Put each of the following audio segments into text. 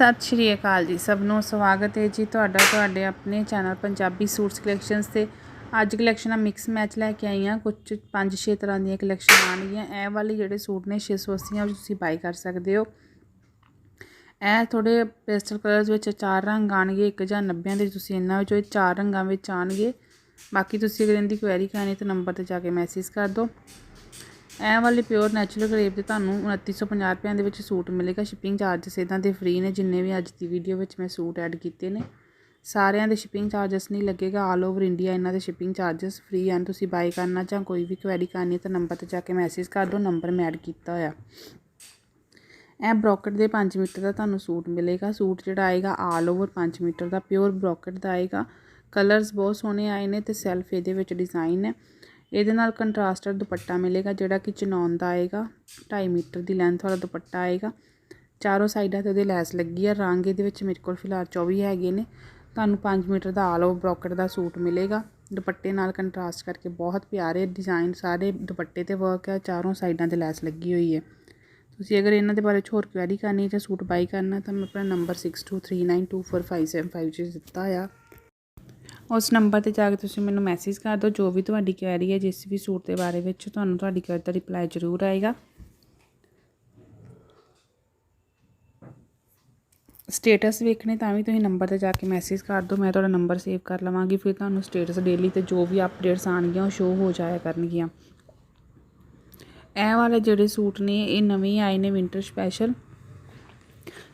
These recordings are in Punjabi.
ਸਤਿ ਸ਼੍ਰੀ ਅਕਾਲ ਜੀ, ਸਭ ਨੂੰ ਸਵਾਗਤ ਹੈ ਜੀ ਤੁਹਾਡਾ, ਤੁਹਾਡੇ ਆਪਣੇ ਚੈਨਲ ਪੰਜਾਬੀ ਸੂਟਸ ਕਲੈਕਸ਼ਨਸ ਤੇ। ਅੱਜ ਕਲੈਕਸ਼ਨਾਂ ਮਿਕਸ ਮੈਚ ਲੈ ਕੇ ਆਈ ਹਾਂ ਕੁਝ 5-6 ਤਰ੍ਹਾਂ ਦੀਆਂ ਕਲੈਕਸ਼ਨ ਆਣਗੀਆਂ ਇਹ ਵਾਲੇ ਜਿਹੜੇ ਸੂਟ ਨੇ 680 ਵਿੱਚ ਤੁਸੀਂ ਬਾਈ ਕਰ ਸਕਦੇ ਹੋ। ਇਹ ਥੋੜੇ ਪੇਸਟਲ ਕਲਰਸ ਵਿੱਚ ਚਾਰ ਰੰਗ ਆਣਗੇ ਇੱਕ ਜਾਂ 90 ਦੇ ਤੁਸੀਂ ਇਹਨਾਂ ਵਿੱਚੋਂ ਚਾਰ ਰੰਗਾਂ ਵਿੱਚ ਆਣਗੇ ਬਾਕੀ ਤੁਸੀਂ ਅਗਰ ਇਹਦੀ ਕੁਐਰੀ ਕਰਨੀ ਤਾਂ ਨੰਬਰ ਤੇ ਜਾ ਕੇ ਮੈਸੇਜ ਕਰ ਦਿਓ। ਇਹ ਵਾਲੇ ਪਿਓਰ ਨੈਚੁਰਲ ਕਰੇਪ ਦੇ ਤੁਹਾਨੂੰ 2950 ਰੁਪਏ ਦੇ ਵਿੱਚ ਸੂਟ ਮਿਲੇਗਾ। ਸ਼ਿਪਿੰਗ ਚਾਰजेस ਇਦਾਂ ਦੇ ਫ੍ਰੀ ਨੇ, ਜਿੰਨੇ ਵੀ ਅੱਜ ਦੀ ਵੀਡੀਓ ਵਿੱਚ ਮੈਂ ਸੂਟ ਐਡ ਕੀਤੇ ਨੇ। ਸਾਰਿਆਂ ਦੇ ਸ਼ਿਪਿੰਗ ਚਾਰजेस ਨਹੀਂ ਲੱਗੇਗਾ। ਆਲ ਓਵਰ ਇੰਡੀਆ ਇਹਨਾਂ ਦੇ ਸ਼ਿਪਿੰਗ ਚਾਰजेस ਫ੍ਰੀ ਹਨ। ਤੁਸੀਂ ਬਾਈ ਕਰਨਾ ਜਾਂ ਕੋਈ ਵੀ ਕੁਐਰੀ ਕਰਨੀ ਤਾਂ ਨੰਬਰ ਤੇ ਜਾ ਕੇ ਮੈਸੇਜ ਕਰ ਦਿਓ। ਨੰਬਰ ਮੈਂ ਐਡ ਕੀਤਾ ਹੋਇਆ। ਇਹ ਬ੍ਰੋਕਟ ਦੇ 5 ਮੀਟਰ ਦਾ ਤੁਹਾਨੂੰ ਸੂਟ ਮਿਲੇਗਾ। ਸੂਟ ਜਿਹੜਾ ਆਏਗਾ ਆਲ ਓਵਰ 5 ਮੀਟਰ ਦਾ। ਪਿਓਰ ਬ੍ਰੋਕਟ ਦਾ ਆਏਗਾ। ਕਲਰਸ ਬਹੁਤ ਸੋਹਣੇ ਆਏ ਨੇ ਤੇ ਸੈਲਫ ਇਹਦੇ ਵਿੱਚ ਡਿਜ਼ਾਈਨ ਹੈ। ਇਹਦੇ ਨਾਲ ਕੰਟਰਾਸਟਡ ਦੁਪੱਟਾ ਮਿਲੇਗਾ, ਜਿਹੜਾ ਕਿ ਚਨੌਨ ਦਾ ਆਏਗਾ 2.5 ਮੀਟਰ ਦੀ ਲੈਂਥ ਵਾਲਾ ਦੁਪੱਟਾ ਆਏਗਾ। ਚਾਰੋਂ ਸਾਈਡਾਂ ਤੇ ਉਹਦੇ ਲੈਸ ਲੱਗੀ ਆ, ਰੰਗ ਇਹਦੇ ਵਿੱਚ ਮੇਰੇ ਕੋਲ ਫਿਲਹਾਲ 24 ਹੈਗੇ ਨੇ। ਤੁਹਾਨੂੰ 5 ਮੀਟਰ ਦਾ ਆਲ ਓਵਰ ਬ੍ਰੋਕਟ ਦਾ ਸੂਟ ਮਿਲੇਗਾ। ਦੁਪੱਟੇ ਨਾਲ ਕੰਟਰਾਸਟ ਕਰਕੇ ਬਹੁਤ ਪਿਆਰੇ ਡਿਜ਼ਾਈਨ ਸਾਰੇ ਦੁਪੱਟੇ ਤੇ ਵਰਕ ਹੈ ਚਾਰੋਂ ਸਾਈਡਾਂ ਤੇ ਲੈਸ ਲੱਗੀ ਹੋਈ ਹੈ। ਤੁਸੀਂ ਅਗਰ ਇਹਨਾਂ ਦੇ ਬਾਰੇ 'ਚ ਹੋਰ ਕੁਐਰੀ ਕਰਨੀ ਜਾਂ ਸੂਟ ਬਾਈ ਕਰਨਾ ਤਾਂ ਮੈਂ ਆਪਣਾ ਨੰਬਰ 6239245755 'ਚ ਦਿੱਤਾ ਆ। ਉਸ ਨੰਬਰ ਤੇ ਜਾ ਕੇ ਤੁਸੀਂ ਮੈਨੂੰ ਮੈਸੇਜ ਕਰ ਦਿਓ, ਜੋ ਵੀ ਤੁਹਾਡੀ ਕੁਐਰੀ ਹੈ, ਜਿਸ ਵੀ ਸੂਟ ਦੇ ਬਾਰੇ ਵਿੱਚ ਤੁਹਾਨੂੰ ਤੁਹਾਡੀ ਕੁਐਰੀ ਦਾ ਰਿਪਲਾਈ ਜ਼ਰੂਰ ਆਏਗਾ। ਸਟੇਟਸ ਵੇਖਣੇ ਤਾਂ ਵੀ ਤੁਸੀਂ ਨੰਬਰ ਤੇ ਜਾ ਕੇ ਮੈਸੇਜ ਕਰ ਦਿਓ, ਮੈਂ ਤੁਹਾਡਾ ਨੰਬਰ ਸੇਵ ਕਰ ਲਵਾਂਗੀ, ਫਿਰ ਤੁਹਾਨੂੰ ਸਟੇਟਸ ਡੇਲੀ ਤੇ ਜੋ ਵੀ ਅਪਡੇਟਸ ਆਣਗੀਆਂ ਉਹ ਸ਼ੋ ਹੋ ਜਾਇਆ ਕਰਨਗੀਆਂ। ਇਹ ਵਾਲੇ ਜਿਹੜੇ ਸੂਟ ਨੇ, ਇਹ ਨਵੇਂ ਆਏ ਨੇ ਵਿੰਟਰ ਸਪੈਸ਼ਲ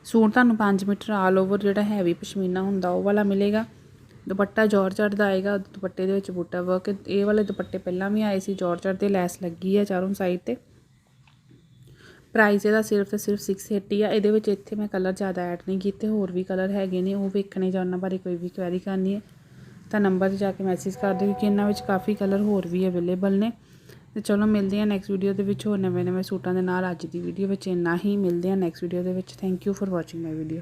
ਸੂਟ ਤੁਹਾਨੂੰ 5 ਮੀਟਰ ਆਲ ਓਵਰ ਜਿਹੜਾ ਹੈਵੀ ਪਸ਼ਮੀਨਾ ਹੁੰਦਾ, ਉਹ ਵਾਲਾ ਮਿਲੇਗਾ। ਦੁਪੱਟਾ ਜਾਰਜਟ ਦਾ ਆਏਗਾ, ਦੁਪੱਟੇ ਦੇ ਵਿੱਚ ਬੂਟਾ ਵਰਕ ਇਹ ਵਾਲੇ ਦੁਪੱਟੇ ਪਹਿਲਾਂ ਵੀ ਆਏ ਸੀ ਜਾਰਜਟ ਤੇ ਲੈਸ ਲੱਗੀ ਹੈ ਚਾਰੋਂ ਸਾਈਡ ਤੇ। ਪ੍ਰਾਈਸ ਇਹਦਾ ਸਿਰਫ ਤੇ ਸਿਰਫ 680 ਆ, ਇਹਦੇ ਵਿੱਚ ਇੱਥੇ ਮੈਂ ਕਲਰ ਜ਼ਿਆਦਾ ਐਡ ਨਹੀਂ ਕੀਤੇ, ਹੋਰ ਵੀ ਕਲਰ ਹੈਗੇ ਨੇ, ਉਹ ਵੇਖਣੇ ਜਾਂ ਉਹਨਾਂ ਬਾਰੇ ਕੋਈ ਵੀ ਕੁਐਰੀ ਕਰਨੀ ਹੈ। ਤਾਂ ਨੰਬਰ ਤੇ ਜਾ ਕੇ ਮੈਸੇਜ ਕਰ ਦਿਓ, ਕਿਉਂਕਿ ਇਹਨਾਂ ਵਿੱਚ ਕਾਫੀ ਕਲਰ ਹੋਰ ਵੀ ਅਵੇਲੇਬਲ ਨੇ। ਤੇ ਚਲੋ ਮਿਲਦੇ ਹਾਂ ਨੈਕਸਟ ਵੀਡੀਓ ਦੇ ਵਿੱਚ, ਹੋਰ ਨਵੇਂ ਨਵੇਂ ਸੂਟਾਂ ਦੇ ਨਾਲ ਅੱਜ ਦੀ ਵੀਡੀਓ ਵਿੱਚ ਇੰਨਾ ਹੀ, ਮਿਲਦੇ ਹਾਂ ਨੈਕਸਟ ਵੀਡੀਓ ਦੇ ਵਿੱਚ। Thank you for watching my video